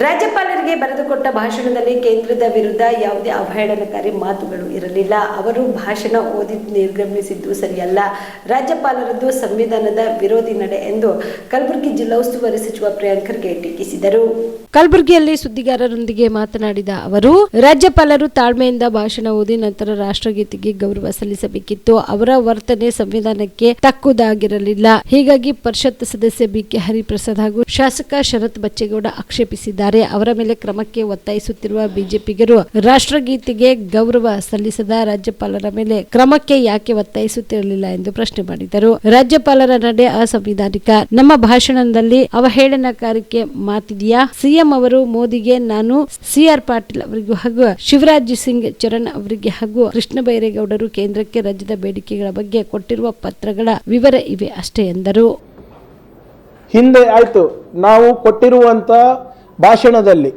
ರಾಜ್ಯಪಾಲರಿಗೆ ಬರೆದುಕೊಟ್ಟ ಭಾಷಣದಲ್ಲಿ ಕೇಂದ್ರದ ವಿರುದ್ಧ ಯಾವುದೇ ಅವಹೇಳನಕಾರಿ ಮಾತುಗಳು ಇರಲಿಲ್ಲ. ಅವರು ಭಾಷಣ ಓದಿ ನಿರ್ಗಮಿಸಿದ್ದು ಸರಿಯಲ್ಲ. ರಾಜ್ಯಪಾಲರದ್ದು ಸಂವಿಧಾನದ ವಿರೋಧಿ ನಡೆ ಎಂದು ಕಲಬುರಗಿ ಜಿಲ್ಲಾ ಉಸ್ತುವಾರಿ ಸಚಿವ ಪ್ರಿಯಾಂಕ್ ಖರ್ಗೆ ಟೀಕಿಸಿದರು. ಕಲಬುರಗಿಯಲ್ಲಿ ಸುದ್ದಿಗಾರರೊಂದಿಗೆ ಮಾತನಾಡಿದ ಅವರು, ರಾಜ್ಯಪಾಲರು ತಾಳ್ಮೆಯಿಂದ ಭಾಷಣ ಓದಿ ನಂತರ ರಾಷ್ಟ್ರಗೀತೆಗೆ ಗೌರವ ಸಲ್ಲಿಸಬೇಕಿತ್ತು. ಅವರ ವರ್ತನೆ ಸಂವಿಧಾನಕ್ಕೆ ತಕ್ಕುದಾಗಿರಲಿಲ್ಲ. ಹೀಗಾಗಿ ಪರಿಷತ್ ಸದಸ್ಯ ಬಿಕೆ ಹರಿಪ್ರಸಾದ್ ಹಾಗೂ ಶಾಸಕ ಶರತ್ ಬಚ್ಚೇಗೌಡ ಆಕ್ಷೇಪಿಸಿದ್ದಾರೆ. ಅವರ ಮೇಲೆ ಕ್ರಮಕ್ಕೆ ಒತ್ತಾಯಿಸುತ್ತಿರುವ ಬಿಜೆಪಿಗರು ರಾಷ್ಟ್ರಗೀತೆಗೆ ಗೌರವ ಸಲ್ಲಿಸದ ರಾಜ್ಯಪಾಲರ ಮೇಲೆ ಕ್ರಮಕ್ಕೆ ಯಾಕೆ ಒತ್ತಾಯಿಸುತ್ತಿರಲಿಲ್ಲ ಎಂದು ಪ್ರಶ್ನೆ ಮಾಡಿದರು. ರಾಜ್ಯಪಾಲರ ನಡೆ ಅಸಂವಿಧಾನಿಕ. ನಮ್ಮ ಭಾಷಣದಲ್ಲಿ ಅವಹೇಳನಕಾರಿಕೆ ಮಾತಿದೆಯಾ? ಸಿಎಂ ಅವರು ಮೋದಿಗೆ ನಾನು ಸಿಆರ್ ಪಾಟೀಲ್ ಅವರಿಗೂ ಹಾಗೂ ಶಿವರಾಜ್ ಸಿಂಗ್ ಚರಣ್ ಅವರಿಗೆ ಹಾಗೂ ಕೃಷ್ಣ ಬೈರೇಗೌಡರು ಕೇಂದ್ರಕ್ಕೆ ರಾಜ್ಯದ ಬೇಡಿಕೆಗಳ ಬಗ್ಗೆ ಕೊಟ್ಟಿರುವ ಪತ್ರಗಳ ವಿವರ ಇವೆ ಅಷ್ಟೇ ಎಂದರು. ಹಿಂದೆ ಆಯಿತು. ನಾವು ಕೊಟ್ಟಿರುವಂಥ ಭಾಷಣದಲ್ಲಿ.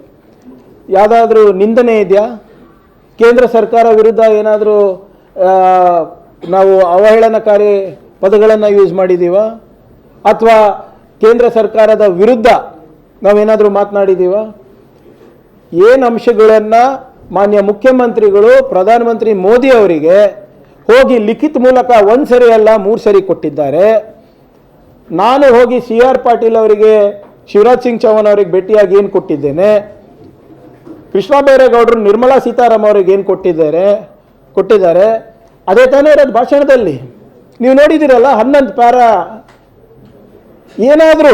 ಯಾವುದಾದ್ರೂ ನಿಂದನೆ ಇದೆಯಾ? ಕೇಂದ್ರ ಸರ್ಕಾರ ವಿರುದ್ಧ ಏನಾದರೂ ನಾವು ಅವಹೇಳನಕಾರಿ ಪದಗಳನ್ನು ಯೂಸ್ ಮಾಡಿದ್ದೀವ ಅಥವಾ ಕೇಂದ್ರ ಸರ್ಕಾರದ ವಿರುದ್ಧ ನಾವೇನಾದರೂ ಮಾತನಾಡಿದ್ದೀವ ಏನು ಅಂಶಗಳನ್ನು ಮಾನ್ಯ ಮುಖ್ಯಮಂತ್ರಿಗಳು, ಪ್ರಧಾನಮಂತ್ರಿ ಮೋದಿ ಅವರಿಗೆ ಹೋಗಿ ಲಿಖಿತ ಮೂಲಕ ಒಂದು ಸರಿ ಅಲ್ಲ ಮೂರು ಸರಿ ಕೊಟ್ಟಿದ್ದಾರೆ. ನಾನು ಹೋಗಿ ಸಿ ಆರ್ ಪಾಟೀಲ್ ಅವರಿಗೆ ಶಿವರಾಜ್ ಸಿಂಗ್ ಚೌಹಾಣ್ ಅವರಿಗೆ ಭೇಟಿಯಾಗಿ ಏನು ಕೊಟ್ಟಿದ್ದೇನೆ? ಕೃಷ್ಣ ಬೈರೇಗೌಡರು ನಿರ್ಮಲಾ ಸೀತಾರಾಮ್ ಅವರಿಗೆ ಏನು ಕೊಟ್ಟಿದ್ದಾರೆ? ಕೊಟ್ಟಿದ್ದಾರೆ. ಅದೇ ತಾನೇ ಇರೋದು ಭಾಷಣದಲ್ಲಿ. ನೀವು ನೋಡಿದ್ದೀರಲ್ಲ, ಹನ್ನೊಂದು ಪ್ಯಾರ. ಏನಾದರೂ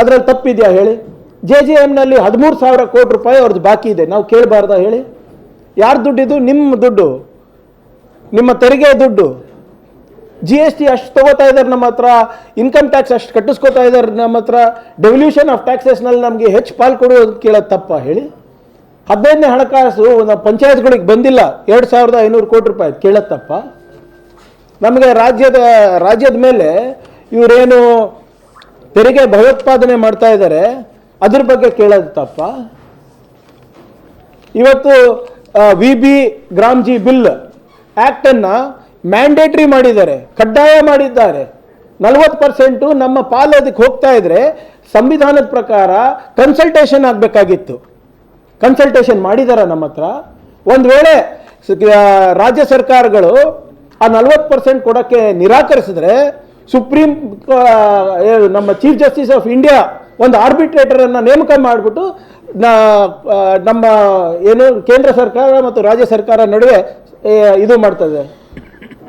ಅದರಲ್ಲಿ ತಪ್ಪಿದೆಯಾ ಹೇಳಿ? ಜೆ ಜೆ ಎಮ್ನಲ್ಲಿ ಹದಿಮೂರು ಸಾವಿರ ಕೋಟಿ ರೂಪಾಯಿ ಅವ್ರದ್ದು ಬಾಕಿ ಇದೆ. ನಾವು ಕೇಳಬಾರ್ದಾ ಹೇಳಿ? ಯಾರ ದುಡ್ಡಿದು ನಿಮ್ಮ ದುಡ್ಡು. ನಿಮ್ಮ ತೆರಿಗೆ ದುಡ್ಡು. ಜಿ ಎಸ್ ಟಿ ಅಷ್ಟು ತೊಗೋತಾ ಇದ್ದಾರೆ ನಮ್ಮ ಹತ್ರ ಇನ್ಕಮ್ ಟ್ಯಾಕ್ಸ್ ಅಷ್ಟು ಕಟ್ಟಿಸ್ಕೊತಾ ಇದ್ದಾರೆ ನಮ್ಮ ಹತ್ರ ಡೆವಲ್ಯೂಷನ್ ಆಫ್ ಟ್ಯಾಕ್ಸಸ್ನಲ್ಲಿ ನಮಗೆ ಹೆಚ್ಚು ಪಾಲು ಕೊಡೋದು ಕೇಳೋದು ತಪ್ಪ ಹೇಳಿ. ಹದಿನೈದನೇ ಹಣಕಾಸು ನಮ್ಮ ಪಂಚಾಯತ್ಗಳಿಗೆ ಬಂದಿಲ್ಲ, ಎರಡು ಸಾವಿರದ ಐನೂರು ಕೋಟಿ ರೂಪಾಯಿ, ಕೇಳೋದು ತಪ್ಪ. ನಮಗೆ ರಾಜ್ಯದ ರಾಜ್ಯದ ಮೇಲೆ ಇವರೇನು ತೆರಿಗೆ ಭಯೋತ್ಪಾದನೆ ಮಾಡ್ತಾ ಇದ್ದಾರೆ ಅದ್ರ ಬಗ್ಗೆ ಕೇಳೋದು ತಪ್ಪ. ಇವತ್ತು V B G RAM G bill ಆ್ಯಕ್ಟನ್ನು mandatory ಮಾಡಿದ್ದಾರೆ, ಕಡ್ಡಾಯ ಮಾಡಿದ್ದಾರೆ. ನಲವತ್ತು ಪರ್ಸೆಂಟು ನಮ್ಮ ಪಾಲು ಅದಕ್ಕೆ ಹೋಗ್ತಾ ಇದ್ರೆ ಸಂವಿಧಾನದ ಪ್ರಕಾರ ಕನ್ಸಲ್ಟೇಷನ್ ಆಗಬೇಕಾಗಿತ್ತು. ಕನ್ಸಲ್ಟೇಷನ್ ಮಾಡಿದಾರ ನಮ್ಮ ಹತ್ರ. ಒಂದು ವೇಳೆ ರಾಜ್ಯ ಸರ್ಕಾರಗಳು ಆ ನಲ್ವತ್ತು ಪರ್ಸೆಂಟ್ ಕೊಡೋಕ್ಕೆ ನಿರಾಕರಿಸಿದ್ರೆ ಸುಪ್ರೀಂ ನಮ್ಮ ಚೀಫ್ ಜಸ್ಟಿಸ್ ಆಫ್ ಇಂಡಿಯಾ ಒಂದು ಆರ್ಬಿಟ್ರೇಟರನ್ನು ನೇಮಕ ಮಾಡಿಬಿಟ್ಟು ನಮ್ಮ ಏನು ಕೇಂದ್ರ ಸರ್ಕಾರ ಮತ್ತು ರಾಜ್ಯ ಸರ್ಕಾರ ನಡುವೆ ಇದು ಮಾಡ್ತದೆ.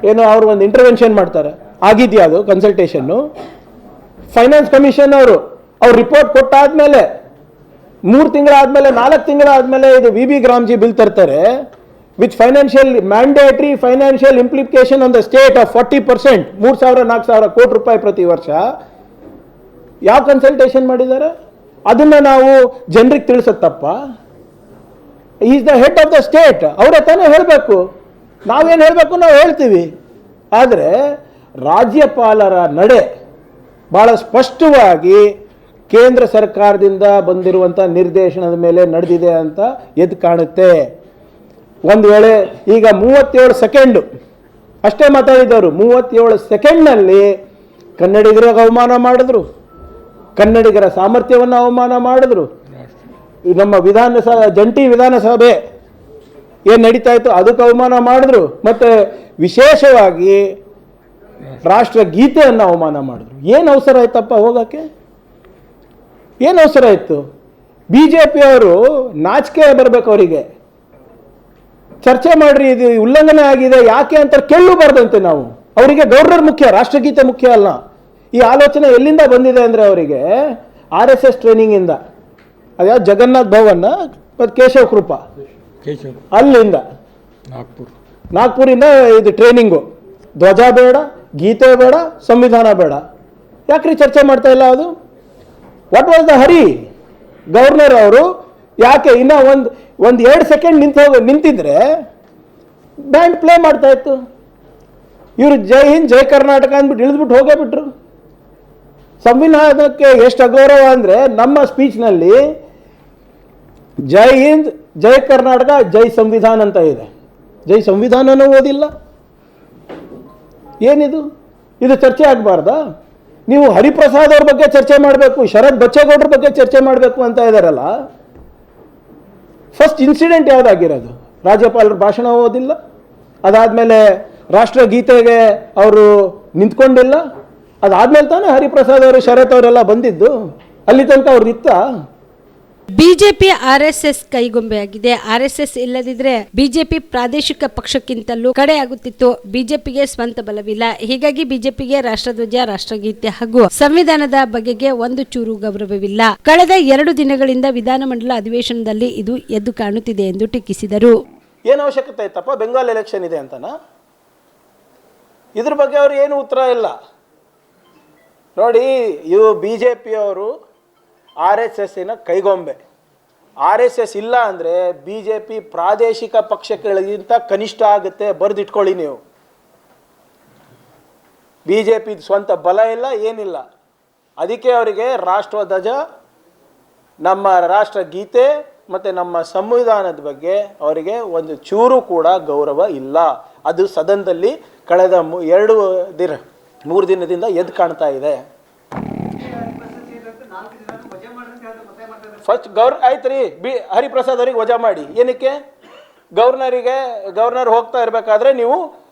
ಏನು ಅವರು ಒಂದು ಇಂಟರ್ವೆನ್ಷನ್ ಮಾಡ್ತಾರೆ. ಆಗಿದೆಯಾ ಅದು ಕನ್ಸಲ್ಟೇಷನ್ನು ಫೈನಾನ್ಸ್ ಕಮಿಷನ್ ಅವರು, ಅವ್ರು ರಿಪೋರ್ಟ್ ಕೊಟ್ಟಾದ್ಮೇಲೆ, ಮೂರು ತಿಂಗಳಾದ್ಮೇಲೆ ನಾಲ್ಕು ತಿಂಗಳಾದ್ಮೇಲೆ ಇದು V B G RAM G bill ತರ್ತಾರೆ with financial mandatory financial implication on the state of forty percent ಮೂರು ಸಾವಿರ, ನಾಲ್ಕು ಸಾವಿರ ಕೋಟಿ ರೂಪಾಯಿ ಪ್ರತಿ ವರ್ಷ. ಯಾವ ಕನ್ಸಲ್ಟೇಷನ್ ಮಾಡಿದ್ದಾರೆ? ಅದನ್ನ ನಾವು ಜನರಿಗೆ ತಿಳಿಸತ್ತಪ್ಪ is the head of the state ಅವರೇ ತಾನೇ ಹೇಳಬೇಕು. ನಾವೇನು ಹೇಳಬೇಕು ನಾವು ಹೇಳ್ತೀವಿ. ಆದರೆ ರಾಜ್ಯಪಾಲರ ನಡೆ ಭಾಳ ಸ್ಪಷ್ಟವಾಗಿ ಕೇಂದ್ರ ಸರ್ಕಾರದಿಂದ ಬಂದಿರುವಂಥ ನಿರ್ದೇಶನದ ಮೇಲೆ ನಡೆದಿದೆ ಅಂತ ಎದ್ದು ಕಾಣುತ್ತೆ. ಒಂದು ವೇಳೆ ಈಗ ಮೂವತ್ತೇಳು ಸೆಕೆಂಡು ಅಷ್ಟೇ ಮಾತಾಡಿದವರು. ಮೂವತ್ತೇಳು ಸೆಕೆಂಡ್ನಲ್ಲಿ ಕನ್ನಡಿಗರ ಅವಮಾನ ಮಾಡಿದ್ರು. ಕನ್ನಡಿಗರ ಸಾಮರ್ಥ್ಯವನ್ನು ಅವಮಾನ ಮಾಡಿದ್ರು. ನಮ್ಮ ವಿಧಾನಸಭೆ, ಜಂಟಿ ವಿಧಾನಸಭೆ ಏನು ನಡೀತಾ ಇತ್ತು? ಅದಕ್ಕೆ ಅವಮಾನ ಮಾಡಿದ್ರು. ಮತ್ತು ವಿಶೇಷವಾಗಿ ರಾಷ್ಟ್ರ ಗೀತೆಯನ್ನು ಅವಮಾನ ಮಾಡಿದ್ರು. ಏನು ಅವಸರ ಆಯ್ತಪ್ಪ ಹೋಗೋಕ್ಕೆ? ಏನು ಅವಸರ ಇತ್ತು ಬಿ ಜೆ ಪಿಯವರು ನಾಚಿಕೆ ಬರಬೇಕು ಅವರಿಗೆ. ಚರ್ಚೆ ಮಾಡ್ರಿ, ಇದು ಉಲ್ಲಂಘನೆ ಆಗಿದೆ, ಯಾಕೆ ಅಂತ ಕೇಳಬಾರ್ದಂತೆ ನಾವು. ಅವರಿಗೆ ಗೌರ್ನರ್ ಮುಖ್ಯ ರಾಷ್ಟ್ರಗೀತೆ ಮುಖ್ಯ ಅಲ್ಲ. ಈ ಆಲೋಚನೆ ಎಲ್ಲಿಂದ ಬಂದಿದೆ ಅಂದರೆ ಅವರಿಗೆ? ಆರ್ ಎಸ್ ಎಸ್ ಟ್ರೈನಿಂಗಿಂದ ಅದ್ಯಾವ ಜಗನ್ನಾಥ್ ಭವನ್ನ? ಮತ್ತು ಕೇಶವ ಕೃಪಾ. ಕೇಶವ್. ಅಲ್ಲಿಂದ ನಾಗ್ಪುರ್. ನಾಗ್ಪುರಿಂದ ಇದು ಟ್ರೈನಿಂಗು ಧ್ವಜ ಬೇಡ ಗೀತೆ ಬೇಡ ಸಂವಿಧಾನ ಬೇಡ. ಯಾಕ್ರಿ ಚರ್ಚೆ ಮಾಡ್ತಾ ಇಲ್ಲ ಅದು? What was the hurry governor ಅವರು ಯಾಕೆ ಇನ್ನೂ ಒಂದು ಒಂದು ಎರಡು ಸೆಕೆಂಡ್ ನಿಂತು ಹೋಗ ನಿಂತಿದ್ರೆ ಬ್ಯಾಂಡ್ ಪ್ಲೇ ಮಾಡ್ತಾ ಇತ್ತು. ಇವರು ಜೈ ಹಿಂದ್ ಜೈ ಕರ್ನಾಟಕ ಅಂದ್ಬಿಟ್ಟು ಇಳಿದ್ಬಿಟ್ಟು ಹೋಗೇ ಬಿಟ್ರು. ಸಂವಿಧಾನಕ್ಕೆ ಎಷ್ಟು ಅಗೌರವ ಅಂದರೆ ನಮ್ಮ ಸ್ಪೀಚ್ನಲ್ಲಿ ಜೈ ಹಿಂದ್ ಜೈ ಕರ್ನಾಟಕ, ಜೈ ಸಂವಿಧಾನ ಅಂತ ಇದೆ. ಜೈ ಸಂವಿಧಾನನೂ ಓದಿಲ್ಲ. ಏನಿದು? ಇದು ಚರ್ಚೆ ಆಗಬಾರ್ದಾ? ನೀವು ಹರಿಪ್ರಸಾದ್ ಅವ್ರ ಬಗ್ಗೆ ಚರ್ಚೆ ಮಾಡಬೇಕು ಶರತ್ ಬಚ್ಚೇಗೌಡರ ಬಗ್ಗೆ ಚರ್ಚೆ ಮಾಡಬೇಕು ಅಂತ ಇದ್ದಾರಲ್ಲ ಫಸ್ಟ್ ಇನ್ಸಿಡೆಂಟ್ ಯಾವುದಾಗಿರೋದು? ರಾಜ್ಯಪಾಲರ ಭಾಷಣ ಓದಿಲ್ಲ? ಅದಾದಮೇಲೆ ರಾಷ್ಟ್ರಗೀತೆಗೆ ಅವರು ನಿಂತ್ಕೊಂಡಿಲ್ಲ? ಅದಾದಮೇಲೆ ತಾನೇ ಹರಿಪ್ರಸಾದ್ ಅವರು, ಶರತ್ ಅವರೆಲ್ಲ ಬಂದಿದ್ದು? ಅಲ್ಲಿ ತನಕ ಅವ್ರು ಬಿಜೆಪಿ ಆರ್ಎಸ್ಎಸ್ ಕೈಗೊಂಬೆಯಾಗಿದೆ. ಆರ್ಎಸ್ಎಸ್ ಇಲ್ಲದಿದ್ರೆ ಬಿಜೆಪಿ ಪ್ರಾದೇಶಿಕ ಪಕ್ಷಕ್ಕಿಂತಲೂ ಕಡೆಯಾಗುತ್ತಿತ್ತು. ಬಿಜೆಪಿಗೆ ಸ್ವಂತ ಬಲವಿಲ್ಲ. ಹೀಗಾಗಿ ಬಿಜೆಪಿಗೆ ರಾಷ್ಟ್ರಧ್ವಜ, ರಾಷ್ಟ್ರಗೀತೆ ಹಾಗೂ ಸಂವಿಧಾನದ ಬಗೆಗೆ ಒಂದು ಚೂರು ಗೌರವವಿಲ್ಲ. ಕಳೆದ ಎರಡು ದಿನಗಳಿಂದ ವಿಧಾನಮಂಡಲ ಅಧಿವೇಶನದಲ್ಲಿ ಇದು ಎದ್ದು ಕಾಣುತ್ತಿದೆ ಎಂದು ಟೀಕಿಸಿದರು. ಏನು ಅವಶ್ಯಕತೆ ಇತ್ತಪ್ಪ ಬೆಂಗಾಲ್ ಎಲೆಕ್ಷನ್ ಇದೆ ಅಂತನಾ? ಇದ್ರ ಬಗ್ಗೆ ಅವ್ರು ಏನು ಉತ್ತರ ಇಲ್ಲ. ನೋಡಿ, ಇವು ಬಿ ಜೆ ಆರ್ ಎಸ್ ಎಸ್ಸಿನ ಕೈಗೊಂಬೆ. ಆರ್ ಎಸ್ ಎಸ್ ಇಲ್ಲ ಅಂದರೆ ಬಿ ಜೆ ಪಿ ಪ್ರಾದೇಶಿಕ ಪಕ್ಷಗಳಿಗಿಂತ ಕನಿಷ್ಠ ಆಗುತ್ತೆ ಬರೆದಿಟ್ಕೊಳ್ಳಿ ನೀವು. ಬಿ ಜೆ ಪಿ ಸ್ವಂತ ಬಲ ಇಲ್ಲ, ಏನಿಲ್ಲ. ಅದಕ್ಕೆ ಅವರಿಗೆ ರಾಷ್ಟ್ರಧ್ವಜ ನಮ್ಮ ರಾಷ್ಟ್ರಗೀತೆ ಮತ್ತು ನಮ್ಮ ಸಂವಿಧಾನದ ಬಗ್ಗೆ ಅವರಿಗೆ ಒಂದು ಚೂರು ಕೂಡ ಗೌರವ ಇಲ್ಲ. ಅದು ಸದನದಲ್ಲಿ ಕಳೆದ ಎರಡು ದಿನ, ಮೂರು ದಿನದಿಂದ ಎದ್ದು ಕಾಣ್ತಾ ಇದೆ. ಫಸ್ಟ್ ಗೌರ್ ಆಯ್ತು ರೀ ಬಿ ಹರಿಪ್ರಸಾದ್ ಅವರಿಗೆ ವಜಾ ಮಾಡಿ. ಏನಕ್ಕೆ? ಗವರ್ನರಿಗೆ ಗವರ್ನರ್ ಹೋಗ್ತಾ ಇರಬೇಕಾದ್ರೆ ನೀವು